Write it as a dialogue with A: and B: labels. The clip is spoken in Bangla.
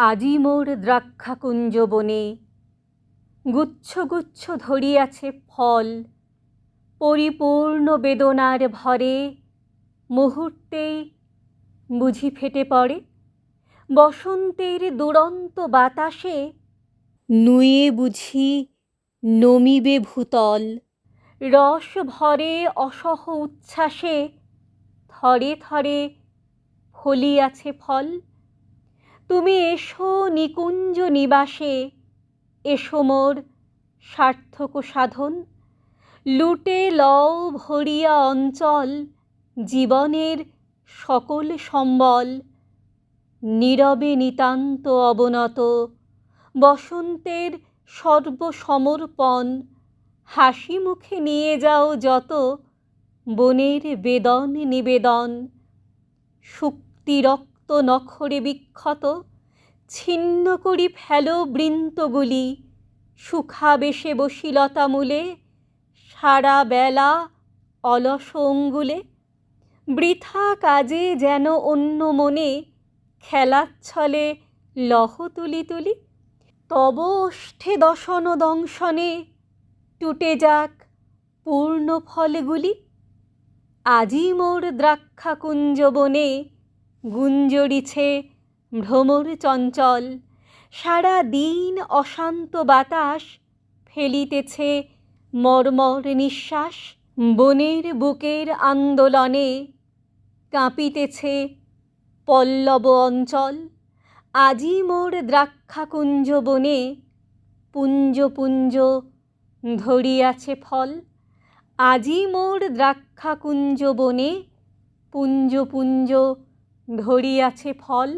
A: আজি মোর দ্রাক্ষাকুঞ্জ বনে। গুচ্ছ গুচ্ছ ধরিয়াছে ফল। পরিপূর্ণ বেদনার ভরে মুহূর্তেই বুঝি ফেটে পড়ে। বসন্তের দুরন্ত বাতাসে নুয়ে বুঝি নমিবে ভূতল। রস ভরে অসহ উচ্ছ্বাসে থরে থরে ফলিয়াছে ফল। তুমি এসো নিকুঞ্জ নিবাসে। এসো মোর সার্থক সাধন। লুটে লও ভরিয়া অঞ্চল, জীবনের সকল সম্বল। নীরবে নিতান্ত অবনত, বসন্তের সর্বসমর্পণ। হাসি মুখে নিয়ে যাও যত, বনের বেদন নিবেদন। শুক্তি রক্ত নখরে বিক্ষত, ছিন্ন করি ফেলো বৃন্তগুলি, সুখাবেশে বসি লতামূলে, সারা বেলা অলস অঙ্গুলে। বৃথা কাজে যেন অন্য মনে খেলাচ্ছলে লহ তুলি তুলি। তব ওষ্ঠে দশন দংশনে টুটে যাক পূর্ণ ফলগুলি। আজি মোর দ্রাক্ষাকুঞ্জ বনে গুঞ্জরিছে ভ্রমর চঞ্চল। সারা দিন অশান্ত বাতাস ফেলিতেছে মর্মর নিঃশ্বাস বনের বুকের আন্দোলনে। কাঁপিতেছে পল্লব অঞ্চল। আজি মোর দ্রাক্ষাকুঞ্জ বনে পুঞ্জ পুঞ্জ ধরিয়াছে ফল। আজি মোর দ্রাক্ষাকুঞ্জ বনে পুঞ্জ পুঞ্জ ধরিয়াছে ফল